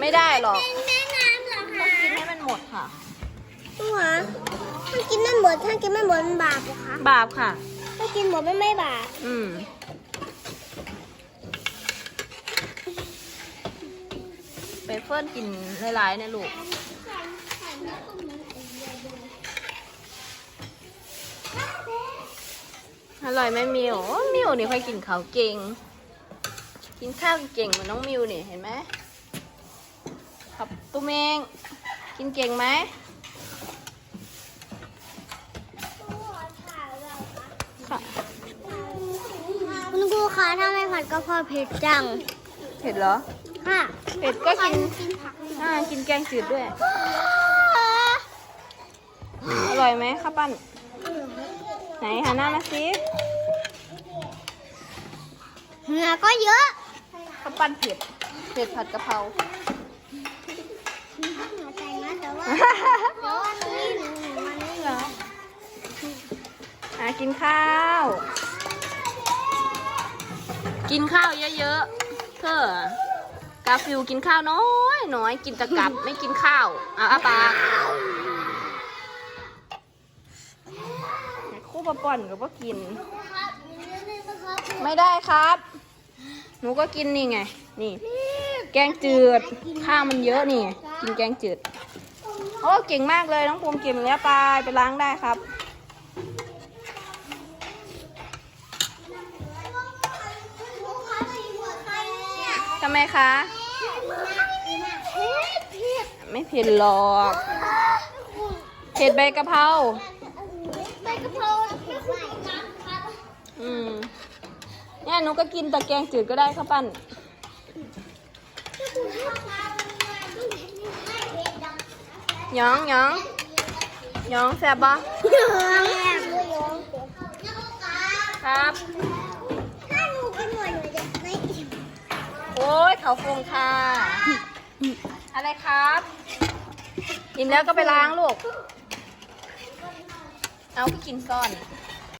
ไม่ได้หรอกเป็นแม่น้ำเหรอต้อคะงกินให้มันหมดค่ะตัวถ้ากินไม่หมดถ้ากินไม่หมดมันบาปเหรอคะบาปค่ะ ถ้ากินหมดมันไม่บาปอืมไปเฟิร์นกินหลายๆนะลูกอร่อยไหมมิวโอ้มิวนี่ค่อยกินข้าวเก่ง กินข้าวเก่งเหมือนน้องมิวนี่เห็นไหม ครับตุ้มเองกินเก่งไหมค่ะคุณครูคะทำไมผัดกะเพราเผ็ดจัง เผ็ดเหรอ ค่ะ เผ็ดก็กินกินผักอ่ากินแกงจืดด้วย อร่อยไหมข้าวปั้น ไหนหันหน้ามาสิเหงื่อก็เยอะข้าวปั้นเผ็ด เผ็ดผัดกะเพราเหงื่อใจ นะแต่ว่าแต่ว่านี้หนูหนูมันไม่เยออะกินข้าว กินข้าวเยอะๆเธอกาฟิวกินข้าวน้อยน้อยกินตะกับไม่กินข้าวอะอาปากคู่ปะป่อนกับว่ากิน ไม่ได้ครับ หนูก็กินนี่ไง นี่ แกงจืดข้าวมันเยอะนี่ กินแกงจืด โอ้เก่งมากเลยน้องภูมิเก่งแล้วไปไปล้างได้ครับ ทำไมคะ ไม่เผ็ดหรอกเผ็ดใบกะเพราใบกะเพราอืมเนี่ยหนูก็กินแต่แกงจืดก็ได้ข้าวปั้น หยองหยองหยองแซ่บปะครับโอ้ยเขาฟงค่ะ อะไรครับอิ่มแล้วก็ไปล้างลูก เอาไปกินซ่อน